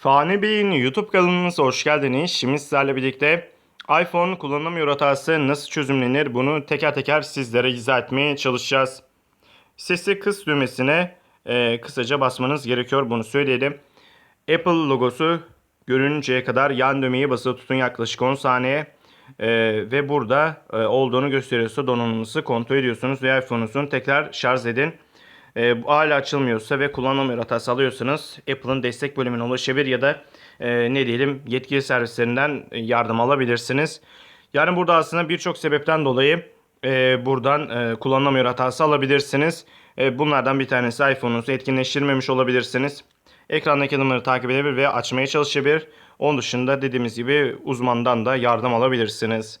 Fani Bey'in YouTube kanalımıza hoş geldiniz. Şimdi sizlerle birlikte iPhone kullanılmıyor hatası nasıl çözümlenir bunu teker teker sizlere izah etmeye çalışacağız. Sesi kıs düğmesine e, kısaca basmanız gerekiyor bunu söyleyelim. Apple logosu görününceye kadar yan düğmeyi basılı tutun yaklaşık 10 saniye. E, ve burada e, olduğunu gösteriyorsa donanımınızı kontrol ediyorsunuz ve iPhone'unuzu tekrar şarj edin. E, hala açılmıyorsa ve kullanılmıyor hatası alıyorsanız Apple'ın destek bölümüne ulaşabilir ya da e, ne diyelim yetkili servislerinden yardım alabilirsiniz. Yani burada aslında birçok sebepten dolayı e, buradan e, kullanılamıyor hatası alabilirsiniz. E, bunlardan bir tanesi iPhone'unuzu etkinleştirmemiş olabilirsiniz. Ekrandaki adımları takip edebilir ve açmaya çalışabilir. Onun dışında dediğimiz gibi uzmandan da yardım alabilirsiniz.